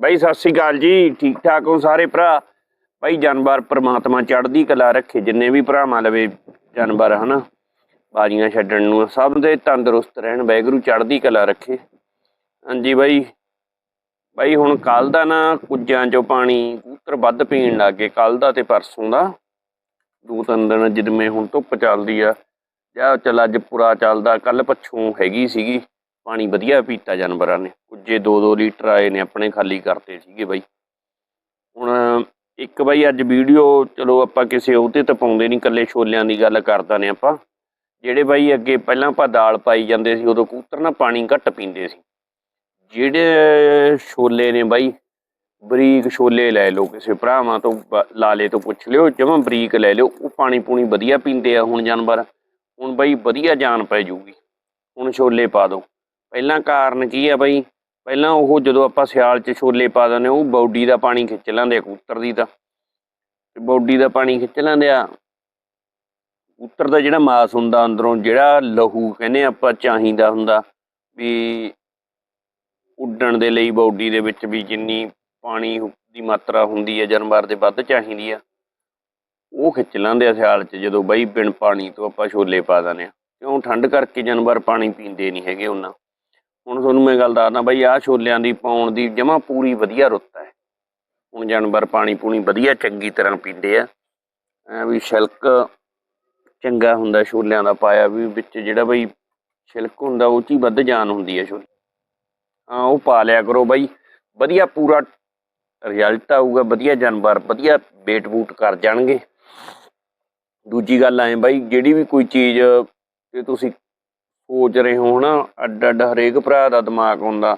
ਬਾਈ, ਸਤਿ ਸ੍ਰੀ ਅਕਾਲ ਜੀ। ਠੀਕ ਠਾਕ ਹੋ ਸਾਰੇ ਭਰਾ? ਬਾਈ, ਜਾਨਵਰ ਪ੍ਰਮਾਤਮਾ ਚੜ੍ਹਦੀ ਕਲਾ ਰੱਖੇ, ਜਿੰਨੇ ਵੀ ਭਰਾਵਾਂ ਲਵੇ ਜਾਨਵਰ, ਹਨਾ? ਬਾਜੀਆਂ ਛੱਡਣ ਨੂੰ, ਸਭ ਦੇ ਤੰਦਰੁਸਤ ਰਹਿਣ ਵੈਗਰੂ ਚੜ੍ਹਦੀ ਕਲਾ ਰੱਖੇ। ਹਾਂਜੀ ਬਾਈ ਬਾਈ, ਹੁਣ ਕੱਲ ਦਾ ਨਾ ਕੁੱਜਿਆਂ ਚੋਂ ਪਾਣੀ ਕਬੂਤਰ ਵੱਧ ਪੀਣ ਲੱਗ ਗਏ, ਕੱਲ ਦਾ ਤੇ ਪਰਸੋਂ ਦਾ। ਦੋ ਤਿੰਨ ਦਿਨ ਜਿਦਮੇ ਹੁਣ ਧੁੱਪ ਚੱਲਦੀ ਆ, ਜਾਂ ਚੱਲ ਅੱਜ ਪੂਰਾ ਚੱਲਦਾ, ਕੱਲ ਪੱਛੋਂ ਹੈਗੀ ਸੀਗੀ। ਪਾਣੀ ਵਧੀਆ ਪੀਤਾ ਜਾਨਵਰਾਂ ਨੇ। ਕੁੱਜੇ 2-2 ਲੀਟਰ ਆਏ ਨੇ ਆਪਣੇ ਖਾਲੀ ਕਰਤੇ ਸੀਗੇ ਬਾਈ। ਹੁਣ ਇੱਕ ਬਾਈ ਅੱਜ ਵੀਡੀਓ ਚਲੋ ਆਪਾਂ ਕਿਸੇ ਉਹਦੇ ਤਾਂ ਪਾਉਂਦੇ ਨਹੀਂ ਕੱਲੇ ਛੋਲਿਆਂ ਦੀ ਗੱਲ ਕਰਦਾ ਨੇ ਆਪਾਂ। ਜਿਹੜੇ ਬਾਈ ਅੱਗੇ ਪਹਿਲਾਂ ਆਪਾਂ ਦਾਲ ਪਾਈ ਜਾਂਦੇ ਸੀ, ਉਦੋਂ ਕੂਤਰ ਨਾ ਪਾਣੀ ਘੱਟ ਪੀਂਦੇ ਸੀ। ਜਿਹੜੇ ਛੋਲੇ ਨੇ ਬਾਈ, ਬਰੀਕ ਛੋਲੇ ਲੈ ਲਓ ਕਿਸੇ ਭਰਾਵਾਂ ਤੋਂ ਲਾਲੇ ਤੋਂ ਪੁੱਛ ਲਿਓ, ਜਮਾਂ ਬਰੀਕ ਲੈ ਲਿਓ, ਉਹ ਪਾਣੀ ਪੂਣੀ ਵਧੀਆ ਪੀਂਦੇ ਆ ਹੁਣ ਜਾਨਵਰ। ਹੁਣ ਬਾਈ ਵਧੀਆ ਜਾਨ ਪੈ ਜੂਗੀ। ਹੁਣ ਛੋਲੇ ਪਾ ਦਿਓ ਪਹਿਲਾਂ ਕਾਰਨ ਕੀ ਆ ਬਈ? ਪਹਿਲਾਂ ਉਹ ਜਦੋਂ ਆਪਾਂ ਸਿਆਲ 'ਚ ਛੋਲੇ ਪਾ ਦਿੰਦੇ, ਉਹ ਬੌਡੀ ਦਾ ਪਾਣੀ ਖਿੱਚ ਲੈਂਦੇ ਆ, ਕਬੂਤਰ ਦੀ ਤਾਂ। ਤੇ ਬੌਡੀ ਦਾ ਪਾਣੀ ਖਿੱਚ ਲੈਂਦੇ ਆ। ਕਬੂਤਰ ਦਾ ਜਿਹੜਾ ਮਾਸ ਹੁੰਦਾ ਅੰਦਰੋਂ, ਜਿਹੜਾ ਲਹੂ ਕਹਿੰਦੇ ਆਪਾਂ ਚਾਹੀਦਾ ਹੁੰਦਾ, ਵੀ ਉੱਡਣ ਦੇ ਲਈ ਬੌਡੀ ਦੇ ਵਿੱਚ ਵੀ ਜਿੰਨੀ ਪਾਣੀ ਦੀ ਮਾਤਰਾ ਹੁੰਦੀ ਹੈ ਜਾਨਵਰ ਦੇ ਵੱਧ ਚਾਹੀਦੀ ਆ, ਉਹ ਖਿੱਚ ਲੈਂਦੇ ਆ ਸਿਆਲ 'ਚ, ਜਦੋਂ ਬਈ ਬਿਨ ਪਾਣੀ ਤੋਂ ਆਪਾਂ ਛੋਲੇ ਪਾ ਦਿੰਦੇ ਆ। ਕਿਉਂ? ਠੰਡ ਕਰਕੇ ਜਾਨਵਰ ਪਾਣੀ ਪੀਂਦੇ ਨਹੀਂ ਹੈਗੇ ਉਹਨਾਂ। ਹੁਣ ਤੁਹਾਨੂੰ ਮੈਂ ਗੱਲ ਦੱਸਦਾ ਬਈ, ਆਹ ਛੋਲਿਆਂ ਦੀ ਪਾਉਣ ਦੀ ਜਮਾ ਪੂਰੀ ਵਧੀਆ ਰੁੱਤ ਹੈ। ਹੁਣ ਜਾਨਵਰ ਪਾਣੀ ਪੂਣੀ ਵਧੀਆ ਚੰਗੀ ਤਰ੍ਹਾਂ ਪੀਂਦੇ ਆ। ਐ ਵੀ ਛਿਲਕ ਚੰਗਾ ਹੁੰਦਾ ਛੋਲਿਆਂ ਦਾ ਪਾਇਆ ਵੀ ਵਿੱਚ ਜਿਹੜਾ ਬਈ ਛਿਲਕ ਹੁੰਦਾ, ਉਹ 'ਚ ਹੀ ਵੱਧ ਜਾਨ ਹੁੰਦੀ ਹੈ ਛੋਲੇ। ਹਾਂ, ਉਹ ਪਾ ਲਿਆ ਕਰੋ ਬਾਈ। ਵਧੀਆ ਪੂਰਾ ਰਿਜ਼ਲਟ ਆਊਗਾ, ਵਧੀਆ ਜਾਨਵਰ, ਵਧੀਆ ਵੇਟ ਬੂਟ ਕਰ ਜਾਣਗੇ। ਦੂਜੀ ਗੱਲ ਐ ਬਾਈ, ਜਿਹੜੀ ਵੀ ਕੋਈ ਚੀਜ਼ ਤੇ ਤੁਸੀਂ ਸੋਚ ਰਹੇ ਹੋ ਨਾ ਅੱਡ ਅੱਡ ਹਰੇਕ ਭਰਾ ਦਾ ਦਿਮਾਗ ਹੁੰਦਾ।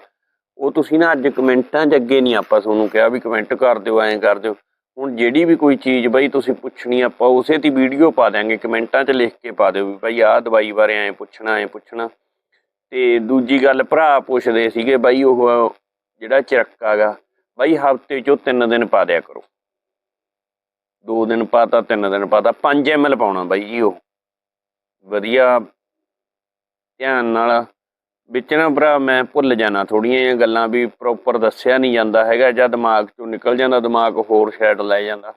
ਉਹ ਤੁਸੀਂ ਨਾ ਅੱਜ ਕਮੈਂਟਾਂ 'ਚ ਅੱਗੇ ਨਹੀਂ ਆਪਾਂ ਤੁਹਾਨੂੰ ਕਿਹਾ ਵੀ ਕਮੈਂਟ ਕਰ ਦਿਓ, ਐਂ ਕਰ ਦਿਓ। ਹੁਣ ਜਿਹੜੀ ਵੀ ਕੋਈ ਚੀਜ਼ ਬਾਈ ਤੁਸੀਂ ਪੁੱਛਣੀ ਆਪਾਂ ਉਸੇ ਦੀ ਵੀਡੀਓ ਪਾ ਦਿਆਂਗੇ, ਕਮੈਂਟਾਂ 'ਚ ਲਿਖ ਕੇ ਪਾ ਦਿਓ ਵੀ ਭਾਈ ਆਹ ਦਵਾਈ ਬਾਰੇ ਐਂ ਪੁੱਛਣਾ ਐਂ ਪੁੱਛਣਾ। ਤੇ ਦੂਜੀ ਗੱਲ, ਭਰਾ ਪੁੱਛਦੇ ਸੀਗੇ ਬਾਈ ਉਹ ਜਿਹੜਾ ਚਰੱਕਾ ਗਾ ਬਾਈ ਹਫ਼ਤੇ 'ਚੋਂ ਤਿੰਨ ਦਿਨ ਪਾ ਦਿਆ ਕਰੋ। ਦੋ ਦਿਨ ਪਾਤਾ ਤਿੰਨ ਦਿਨ ਪਾਤਾ 5 ml ਪਾਉਣਾ ਬਾਈ ਜੀ ਉਹ। ਵਧੀਆ ਧਿਆਨ ਨਾਲ ਵਿੱਚ ਨਾ ਭਰਾ, ਮੈਂ ਭੁੱਲ ਜਾਣਾ। ਥੋੜੀਆਂ ਜਿਹੀਆਂ ਗੱਲਾਂ ਵੀ ਪ੍ਰੋਪਰ ਦੱਸਿਆ ਨਹੀਂ ਜਾਂਦਾ ਹੈਗਾ, ਜਾਂ ਦਿਮਾਗ ਚੋਂ ਨਿਕਲ ਜਾਂਦਾ, ਦਿਮਾਗ ਹੋਰ ਸ਼ੈਡ ਲੈ ਜਾਂਦਾ।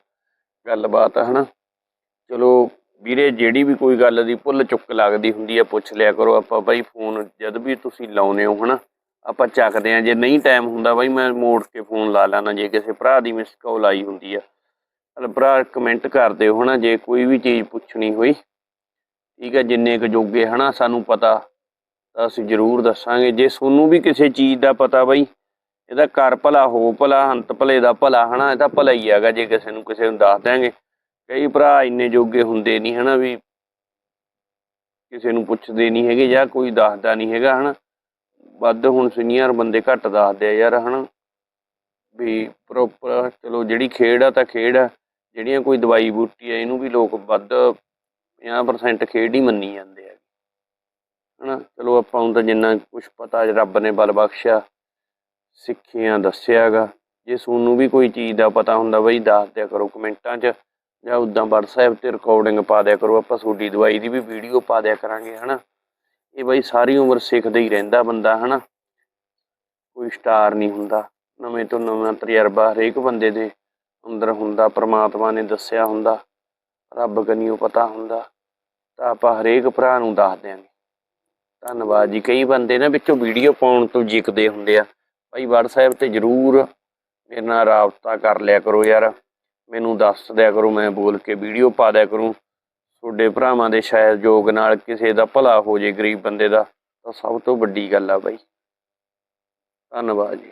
ਗੱਲਬਾਤ ਹੈ ਹਨਾ? ਚਲੋ ਵੀਰੇ, ਜਿਹੜੀ ਵੀ ਕੋਈ ਗੱਲ ਦੀ ਭੁੱਲ ਚੁੱਕ ਲੱਗਦੀ ਹੁੰਦੀ ਆ, ਪੁੱਛ ਲਿਆ ਕਰੋ ਆਪਾਂ ਬਾਈ, ਫੋਨ ਜਦ ਵੀ ਤੁਸੀਂ ਲਾਉਨੇ ਹੋ, ਹਨਾ? ਆਪਾਂ ਚੱਕਦੇ ਆ, ਜੇ ਨਹੀਂ ਟਾਈਮ ਹੁੰਦਾ ਬਾਈ, ਮੈਂ ਮੋੜ ਕੇ ਫੋਨ ਲਾ ਲੈਣਾ ਜੇ ਕਿਸੇ ਭਰਾ ਦੀ ਮਿਸ ਕਾਲ ਆਈ ਹੁੰਦੀ ਆ। ਚਲ ਭਰਾ ਕਮੈਂਟ ਕਰ ਦਿਓ, ਹਨਾ? ਜੇ ਕੋਈ ਵੀ ਚੀਜ਼ ਪੁੱਛਣੀ ਹੋਈ, ਠੀਕ ਹੈ ਜਿੰਨੇ ਕੁ ਜੋਗੇ, ਹਨਾ? ਸਾਨੂੰ ਪਤਾ ਤਾਂ ਅਸੀਂ ਜ਼ਰੂਰ ਦੱਸਾਂਗੇ। ਜੇ ਤੁਹਾਨੂੰ ਵੀ ਕਿਸੇ ਚੀਜ਼ ਦਾ ਪਤਾ ਬਈ, ਇਹਦਾ ਕਰ ਭਲਾ ਹੋ ਭਲਾ ਹੰਤ ਭਲੇ ਦਾ ਭਲਾ, ਹਨਾ, ਇਹ ਤਾਂ ਭਲਾ ਹੀ ਹੈਗਾ, ਜੇ ਕਿਸੇ ਨੂੰ ਕਿਸੇ ਨੂੰ ਦੱਸ ਦਿਆਂਗੇ। ਕਈ ਭਰਾ ਇੰਨੇ ਜੋਗੇ ਹੁੰਦੇ ਨਹੀਂ, ਹਨਾ, ਵੀ ਕਿਸੇ ਨੂੰ ਪੁੱਛਦੇ ਨਹੀਂ ਹੈਗੇ ਜਾਂ ਕੋਈ ਦੱਸਦਾ ਨਹੀਂ ਹੈਗਾ, ਹਨਾ। ਵੱਧ ਹੁਣ ਸੀਨੀਅਰ ਬੰਦੇ ਘੱਟ ਦੱਸਦੇ ਆ ਯਾਰ, ਹਨਾ। ਵੀ ਪ੍ਰੋਪਰ ਚਲੋ ਜਿਹੜੀ ਖੇਡ ਆ ਤਾਂ ਖੇਡ ਆ, ਜਿਹੜੀਆਂ ਕੋਈ ਦਵਾਈ ਬੂਟੀ ਆ, ਇਹਨੂੰ ਵੀ ਲੋਕ ਵੱਧ 50% ਖੇਡ ਹੀ ਮੰਨੀ ਜਾਂਦੇ ਹਨਾ? ਚਲੋ ਆਪਾਂ ਨੂੰ ਤਾਂ ਜਿੰਨਾ ਕੁਝ ਪਤਾ ਰੱਬ ਨੇ ਬਲ ਬਖਸ਼ਿਆ, ਸਿੱਖਿਆ ਦੱਸਿਆਗਾ। ਜੇ ਤੁਹਾਨੂੰ ਵੀ ਕੋਈ ਚੀਜ਼ ਦਾ ਪਤਾ ਹੁੰਦਾ ਬਈ, ਦੱਸ ਦਿਆ ਕਰੋ ਕਮੈਂਟਾਂ 'ਚ, ਜਾਂ ਉਦਾਂ WhatsApp ਤੇ ਰਿਕਾਰਡਿੰਗ ਪਾ ਦਿਆ ਕਰੋ, ਆਪਾਂ ਤੁਹਾਡੀ ਦਵਾਈ ਦੀ ਵੀ ਵੀਡੀਓ ਪਾ ਦਿਆ ਕਰਾਂਗੇ, ਹਨਾ? ਇਹ ਬਈ ਸਾਰੀ ਉਮਰ ਸਿੱਖਦਾ ਹੀ ਰਹਿੰਦਾ ਬੰਦਾ, ਹਨਾ? ਕੋਈ ਸਟਾਰ ਨਹੀਂ ਹੁੰਦਾ। ਨਵੇਂ ਤੋਂ ਨਵਾਂ ਤਜਰਬਾ ਹਰੇਕ ਬੰਦੇ ਦੇ ਅੰਦਰ ਹੁੰਦਾ, ਪ੍ਰਮਾਤਮਾ ਨੇ ਦੱਸਿਆ ਹੁੰਦਾ। ਰੱਬ ਕਨੀਓ ਪਤਾ ਹੁੰਦਾ। ਤਾਂ ਆਪਾਂ ਹਰੇਕ ਭਰਾ ਨੂੰ ਦੱਸ ਦਿਆਂਗੇ। ਧੰਨਵਾਦ ਜੀ। ਕਈ ਬੰਦੇ ਨਾ ਵਿੱਚੋਂ ਵੀਡੀਓ ਪਾਉਣ ਤੋਂ ਜਿੱਕਦੇ ਹੁੰਦੇ ਆ। ਭਾਈ WhatsApp ਤੇ ਜਰੂਰ ਮੇਰੇ ਨਾਲ ਰਾਬਤਾ ਕਰ ਲਿਆ ਕਰੋ ਯਾਰ। ਮੈਨੂੰ ਦੱਸ ਦਿਆ ਕਰੋ, ਮੈਂ ਬੋਲ ਕੇ ਵੀਡੀਓ ਪਾ ਦਿਆ ਕਰੂੰ। ਤੁਹਾਡੇ ਭਰਾਵਾਂ ਦੇ ਸਹਿਯੋਗ ਨਾਲ ਕਿਸੇ ਦਾ ਭਲਾ ਹੋ ਜੇ ਗਰੀਬ ਬੰਦੇ ਦਾ, ਤਾਂ ਸਭ ਤੋਂ ਵੱਡੀ ਗੱਲ ਆ ਬਾਈ। ਧੰਨਵਾਦ ਜੀ।